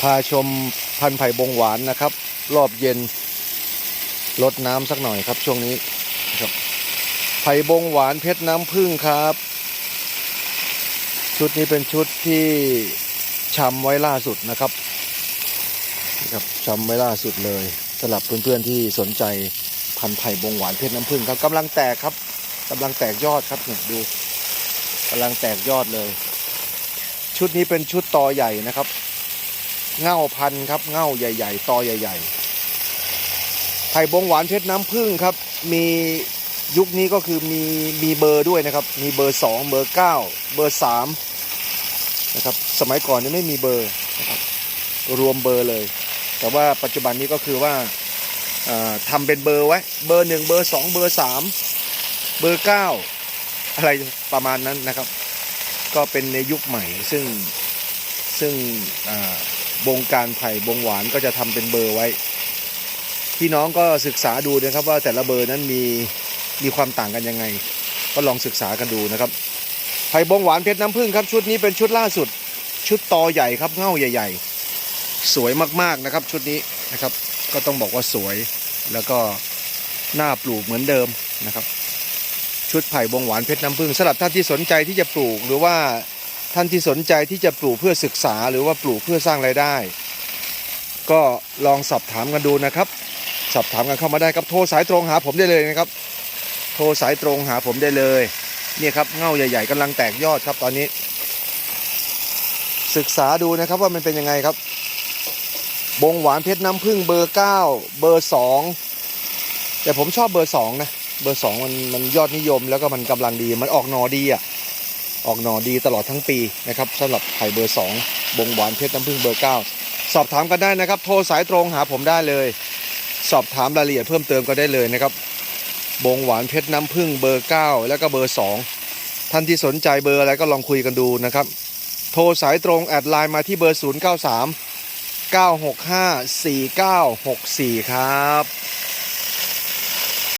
พาชมพันธุ์ไผ่บงหวานนะครับ รอบเย็นลดน้ำสักหน่อยครับช่วงนี้ครับไผ่บงหวานเพชรน้ำผึ้งครับ ชุดนี้เป็นชุดที่ชำไว้ล่าสุดนะครับครับชำไว้ล่าสุดเลยสำหรับเพื่อนๆที่สนใจพันธุ์ไผ่บงหวานเพชรน้ำผึ้งครับกำลังแตกครับกำลังแตกยอดครับเนี่ยดูกำลังแตกยอดเลย ชุดนี้เป็นชุดตอใหญ่นะครับ เง่าพันครับเง่าใหญ่ ๆตอใหญ่ ๆ ไผ่บงหวานเพชรน้ำผึ้งครับ มียุคนี้ก็คือมีมีเบอร์ด้วยนะครับ มีเบอร์สองเบอร์เก้าเบอร์สามนะครับสมัยก่อนยังไม่มีเบอร์นะครับรวมเบอร์เลย แต่ว่าปัจจุบันนี้ก็คือว่าเอ่อทำเป็นเบอร์ไว้ เบอร์หนึ่งเบอร์สองเบอร์สามเบอร์เก้าอะไรประมาณนั้นนะครับ ก็เป็นในยุคใหม่ซึ่งซึ่งอ่า บงการไผ่บงหวานก็จะทำเป็นเบอร์ไว้ พี่น้องก็ศึกษาดูนะครับว่าแต่ละเบอร์นั้นมีมีความต่างกันยังไง ก็ลองศึกษากันดูนะครับไผ่บงหวานเพชรน้ำผึ้งครับชุดนี้เป็นชุดล่าสุด ชุดตอใหญ่ครับเง่าใหญ่ ๆ สวยมากๆนะครับชุดนี้นะครับ ก็ต้องบอกว่าสวยแล้วก็หน่าปลูกเหมือนเดิมนะครับ ชุดไผ่บงหวานเพชรน้ำผึ้งสำหรับท่านที่สนใจที่จะปลูกหรือว่า ท่านที่สนใจที่จะปลูกเพื่อศึกษาหรือว่าปลูกเพื่อสร้างรายได้ ก็ลองสอบถามกันดูนะครับ สอบถามกันเข้ามาได้ครับโทรสายตรงหาผมได้เลยนะครับ โทรสายตรงหาผมได้เลยเนี่ยครับเง่าใหญ่ๆกำลังแตกยอดครับตอนนี้ ศึกษาดูนะครับว่ามันเป็นยังไงครับ บงหวานเพชรน้ำผึ้งเบอร์เก้าเบอร์สองแต่ผมชอบเบอร์สองนะ เบอร์สองมันมันยอดนิยมแล้วก็มันกำลังดีมันออกหนอดีอะ ออกหน่อดีตลอดทั้งปีนะครับสำหรับไผ่เบอร์ 2 บงหวานเพชรน้ำผึ้งเบอร์ 9 สอบถามกันได้นะครับ โทรสายตรงหาผมได้เลย สอบถามรายละเอียดเพิ่มเติมก็ได้เลยนะครับ บงหวานเพชรน้ำผึ้งเบอร์ 9 แล้วก็เบอร์ 2 ท่านที่สนใจเบอร์อะไรก็ลองคุยกันดูนะครับ โทรสายตรงแอดไลน์มาที่เบอร์ 093 965 4964 ครับ